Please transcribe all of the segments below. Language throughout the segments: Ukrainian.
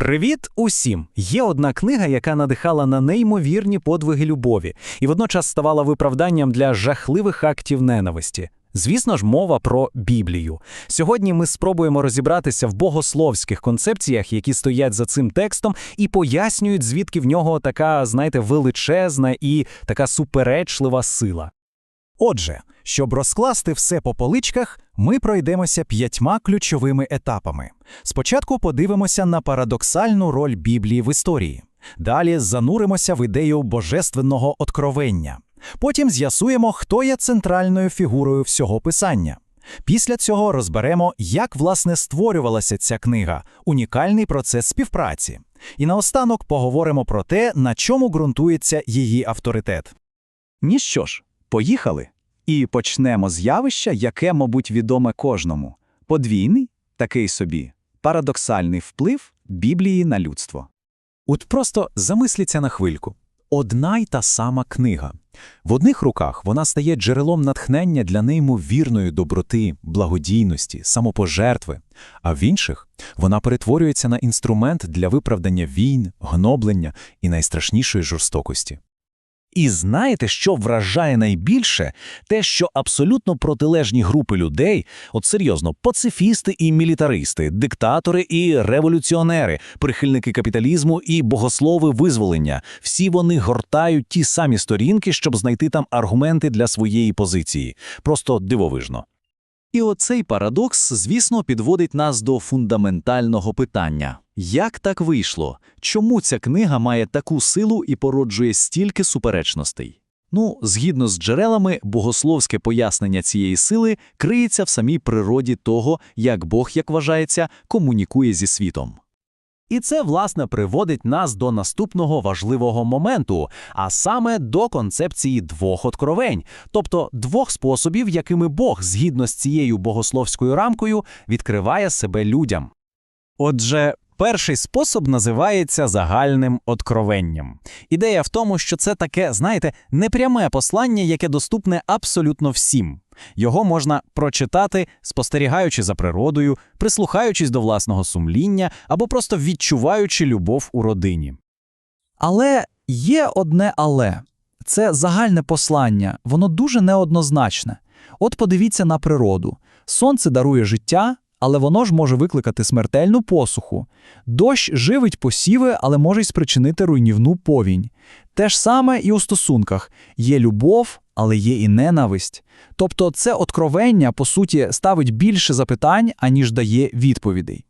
Привіт усім! Є одна книга, яка надихала на неймовірні подвиги любові, і водночас ставала виправданням для жахливих актів ненависті. Звісно ж, мова про Біблію. Сьогодні ми спробуємо розібратися в богословських концепціях, які стоять за цим текстом, і пояснюють, звідки в нього така, знаєте, величезна і така суперечлива сила. Отже, щоб розкласти все по поличках, ми пройдемося п'ятьма ключовими етапами. Спочатку подивимося на парадоксальну роль Біблії в історії. Далі зануримося в ідею божественного откровення. Потім з'ясуємо, хто є центральною фігурою всього писання. Після цього розберемо, як власне створювалася ця книга, унікальний процес співпраці. І наостанок поговоримо про те, на чому ґрунтується її авторитет. Ніщо ж, поїхали. І почнемо з явища, яке, мабуть, відоме кожному. Подвійний, такий собі, парадоксальний вплив Біблії на людство. От просто замисліться на хвильку. Одна й та сама книга. В одних руках вона стає джерелом натхнення для неймовірної доброти, благодійності, самопожертви, а в інших вона перетворюється на інструмент для виправдання війн, гноблення і найстрашнішої жорстокості. І знаєте, що вражає найбільше? Те, що абсолютно протилежні групи людей, от серйозно, пацифісти і мілітаристи, диктатори і революціонери, прихильники капіталізму і богослови визволення, всі вони гортають ті самі сторінки, щоб знайти там аргументи для своєї позиції. Просто дивовижно. І оцей парадокс, звісно, підводить нас до фундаментального питання. Як так вийшло? Чому ця книга має таку силу і породжує стільки суперечностей? Ну, згідно з джерелами, богословське пояснення цієї сили криється в самій природі того, як Бог, як вважається, комунікує зі світом. І це, власне, приводить нас до наступного важливого моменту, а саме до концепції двох откровень, тобто двох способів, якими Бог, згідно з цією богословською рамкою, відкриває себе людям. Отже, перший спосіб називається загальним откровенням. Ідея в тому, що це таке, знаєте, непряме послання, яке доступне абсолютно всім. Його можна прочитати, спостерігаючи за природою, прислухаючись до власного сумління або просто відчуваючи любов у родині. Але є одне але це загальне послання, воно дуже неоднозначне. От подивіться на природу. Сонце дарує життя, але воно ж може викликати смертельну посуху. Дощ живить посіви, але може й спричинити руйнівну повінь. Те ж саме і у стосунках є любов, але є і ненависть. Тобто це откровення, по суті, ставить більше запитань, аніж дає відповідей.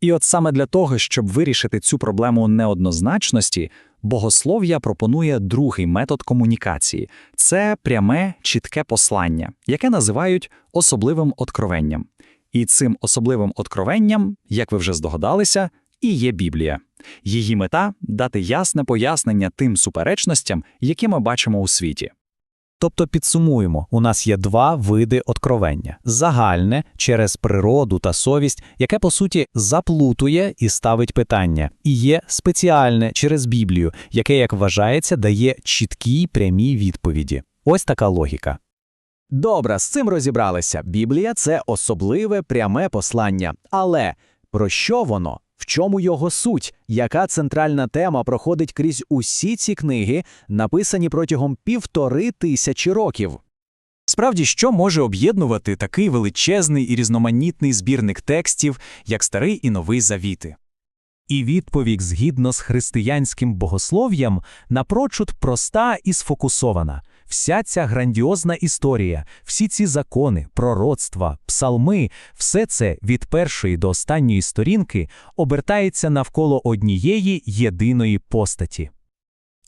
І от саме для того, щоб вирішити цю проблему неоднозначності, богослов'я пропонує другий метод комунікації це пряме, чітке послання, яке називають особливим откровенням. І цим особливим откровенням, як ви вже здогадалися, і є Біблія. Її мета дати ясне пояснення тим суперечностям, які ми бачимо у світі. Тобто підсумуємо, у нас є два види откровення: загальне через природу та совість, яке по суті заплутує і ставить питання, і є спеціальне через Біблію, яке, як вважається, дає чіткі прямі відповіді. Ось така логіка. Добре, з цим розібралися. Біблія це особливе пряме послання. Але про що воно? В чому його суть? Яка центральна тема проходить крізь усі ці книги, написані протягом півтори тисячі років? Справді, що може об'єднувати такий величезний і різноманітний збірник текстів, як Старий і Новий Завіти? І відповідь, згідно з християнським богослов'ям, напрочуд проста і сфокусована. Вся ця грандіозна історія, всі ці закони, пророцтва, псалми, все це від першої до останньої сторінки обертається навколо однієї єдиної постаті.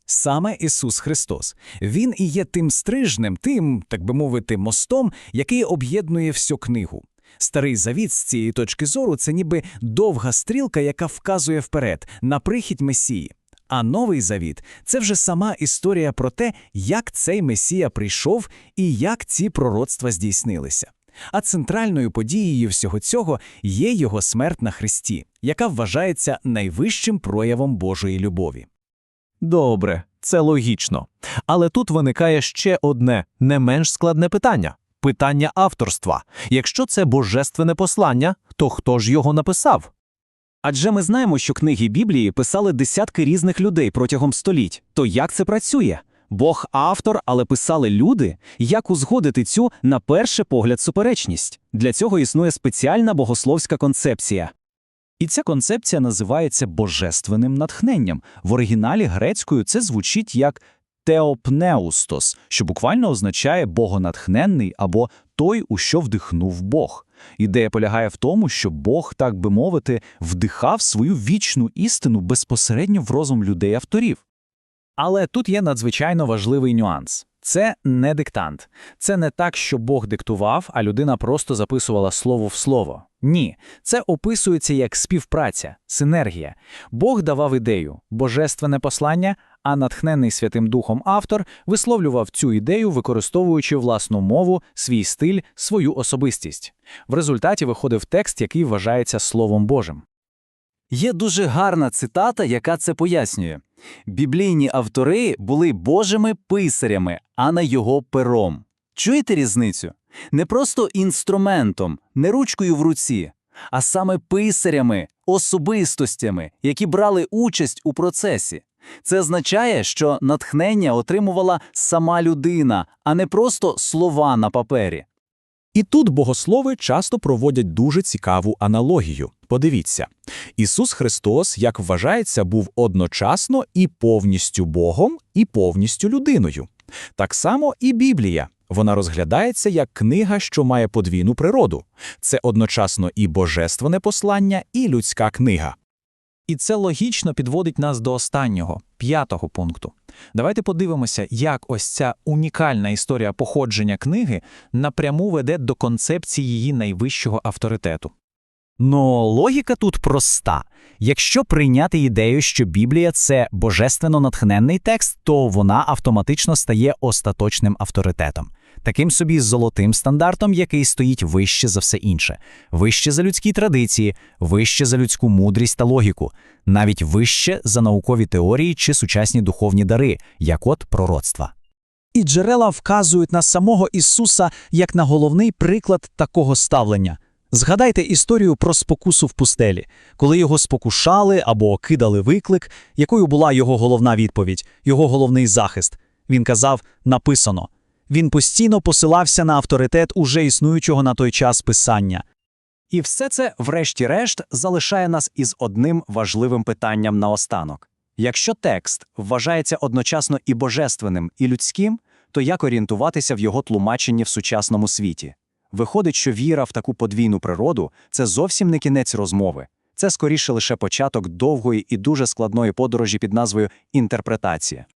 Саме Ісус Христос. Він і є тим стрижнем, тим, так би мовити, мостом, який об'єднує всю книгу. Старий завіт з цієї точки зору це ніби довга стрілка, яка вказує вперед на прихід Месії. А новий завіт це вже сама історія про те, як цей Месія прийшов і як ці пророцтва здійснилися. А центральною подією всього цього є його смерть на Христі, яка вважається найвищим проявом Божої любові. Добре, це логічно. Але тут виникає ще одне не менш складне питання питання авторства. Якщо це божественне послання, то хто ж його написав? Адже ми знаємо, що книги Біблії писали десятки різних людей протягом століть. То як це працює? Бог автор, але писали люди. Як узгодити цю, на перший погляд, суперечність? Для цього існує спеціальна богословська концепція. І ця концепція називається божественним натхненням. В оригіналі грецькою це звучить як теопнеустос, що буквально означає богонатхненний або той, у що вдихнув Бог. Ідея полягає в тому, що Бог, так би мовити, вдихав свою вічну істину безпосередньо в розум людей-авторів. Але тут є надзвичайно важливий нюанс. Це не диктант. Це не так, що Бог диктував, а людина просто записувала слово в слово. Ні, це описується як співпраця, синергія. Бог давав ідею, божественне послання, а натхнений Святим Духом автор висловлював цю ідею, використовуючи власну мову, свій стиль, свою особистість. В результаті виходив текст, який вважається Словом Божим. Є дуже гарна цитата, яка це пояснює. Біблійні автори були божими писарями, а не його пером. Чуєте різницю? Не просто інструментом, не ручкою в руці, а саме писарями, особистостями, які брали участь у процесі. Це означає, що натхнення отримувала сама людина, а не просто слова на папері. І тут богослови часто проводять дуже цікаву аналогію. Подивіться, Ісус Христос, як вважається, був одночасно і повністю Богом, і повністю людиною. Так само і Біблія. Вона розглядається як книга, що має подвійну природу. Це одночасно і божественне послання, і людська книга. І це логічно підводить нас до останнього, п'ятого пункту. Давайте подивимося, як ось ця унікальна історія походження книги напряму веде до концепції її найвищого авторитету. Ну, логіка тут проста. Якщо прийняти ідею, що Біблія це божественно натхненний текст, то вона автоматично стає остаточним авторитетом. Таким собі золотим стандартом, який стоїть вище за все інше, вище за людські традиції, вище за людську мудрість та логіку, навіть вище за наукові теорії чи сучасні духовні дари, як от пророцтва. І джерела вказують на самого Ісуса як на головний приклад такого ставлення. Згадайте історію про спокусу в пустелі, коли його спокушали або кидали виклик, якою була його головна відповідь, його головний захист. Він казав написано. Він постійно посилався на авторитет уже існуючого на той час писання. І все це, врешті-решт, залишає нас із одним важливим питанням наостанок. Якщо текст вважається одночасно і божественним, і людським, то як орієнтуватися в його тлумаченні в сучасному світі? Виходить, що віра в таку подвійну природу це зовсім не кінець розмови. Це скоріше лише початок довгої і дуже складної подорожі під назвою інтерпретація.